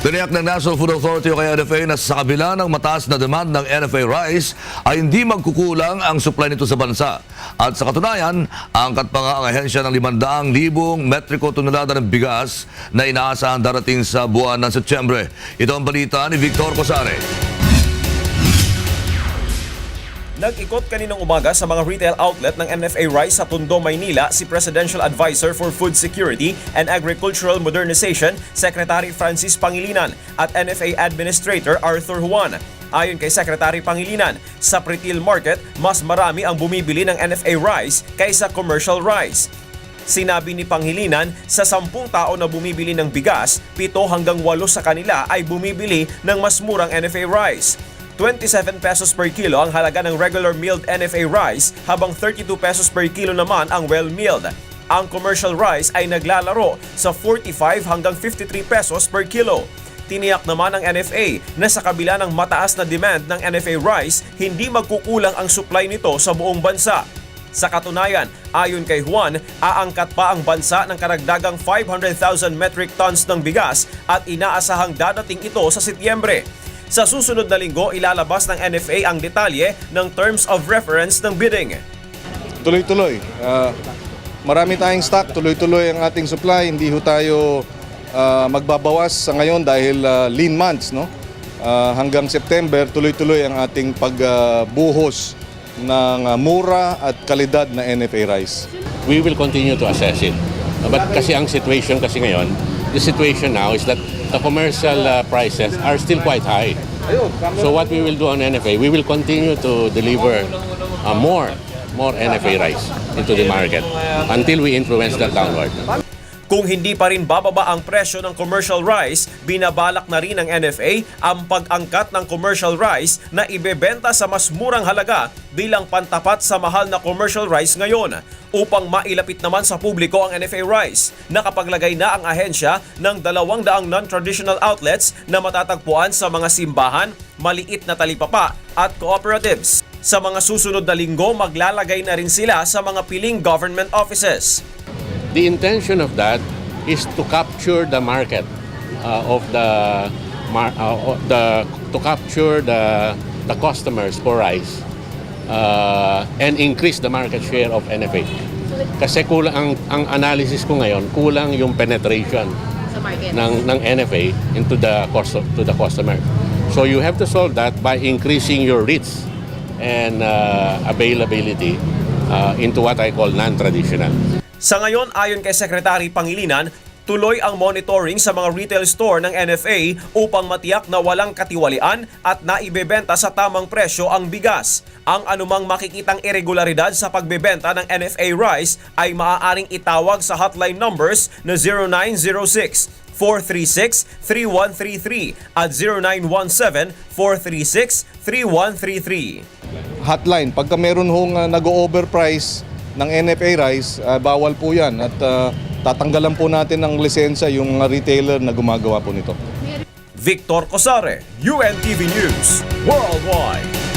Tiniyak ng National Food Authority o kaya NFA na sa kabila ng mataas na demand ng NFA rice ay hindi magkukulang ang supply nito sa bansa. At sa katunayan, angkat pa nga ang ahensya ng 500,000 metriko tonelada ng bigas na inaasahan darating sa buwan ng Setyembre. Ito ang balita ni Victor Cosare. Nag-ikot kaninang umaga sa mga retail outlet ng NFA Rice sa Tondo, Maynila si Presidential Advisor for Food Security and Agricultural Modernization, Secretary Francis Pangilinan at NFA Administrator Arthur Juan. Ayon kay Secretary Pangilinan, sa retail market, mas marami ang bumibili ng NFA rice kaysa commercial rice. Sinabi ni Panghilinan, sa sampung tao na bumibili ng bigas, pito hanggang walo sa kanila ay bumibili ng mas murang NFA rice. 27 pesos per kilo ang halaga ng regular milled NFA rice habang 32 pesos per kilo naman ang well milled. Ang commercial rice ay naglalaro sa 45 hanggang 53 pesos per kilo. Tiniyak naman ng NFA na sa kabila ng mataas na demand ng NFA rice, hindi magkukulang ang supply nito sa buong bansa. Sa katunayan, ayon kay Juan, aangkat pa ang bansa ng karagdagang 500,000 metric tons ng bigas at inaasahang dadating ito sa Setyembre. Sa susunod na linggo, ilalabas ng NFA ang detalye ng terms of reference ng bidding. tuloy-tuloy. Ah, marami tayong stock, tuloy-tuloy ang ating supply. Hindi ho tayo ah, magbabawas sa ngayon dahil ah, lean months. No? Ah, hanggang September, tuloy-tuloy ang ating pagbuhos ng ah, mura at kalidad na NFA rice. we will continue to assess it. Uh, But kasi ang situation kasi ngayon, the situation now is that the commercial uh, prices are still quite high. So what we will do on NFA, we will continue to deliver uh, more more NFA rice into the market until we influence that downward. Kung hindi pa rin bababa ang presyo ng commercial rice, binabalak na rin ng NFA ang pag-angkat ng commercial rice na ibebenta sa mas murang halaga bilang pantapat sa mahal na commercial rice ngayon. Upang mailapit naman sa publiko ang NFA rice, nakapaglagay na ang ahensya ng 200 non-traditional outlets na matatagpuan sa mga simbahan, maliit na talipapa at cooperatives. Sa mga susunod na linggo, maglalagay na rin sila sa mga piling government offices. The intention of that is to capture the market uh, of the mar- uh, the to capture the the customers for rice uh, and increase the market share of NFA. Kasi kulang ang, ang analysis ko ngayon, kulang yung penetration sa market. ng ng NFA into the cost to the customer. So you have to solve that by increasing your reach and uh, availability uh, into what I call non-traditional. Sa ngayon, ayon kay Secretary Pangilinan, tuloy ang monitoring sa mga retail store ng NFA upang matiyak na walang katiwalian at naibebenta sa tamang presyo ang bigas. Ang anumang makikitang irregularidad sa pagbebenta ng NFA rice ay maaaring itawag sa hotline numbers na 0906 436-3133 at 0917-436-3133. Hotline, pagka meron hong uh, nag-overprice ng NFA rice, ah, bawal po yan at ah, tatanggalan po natin ng lisensya yung retailer na gumagawa po nito. Victor Cosare, UNTV News, Worldwide.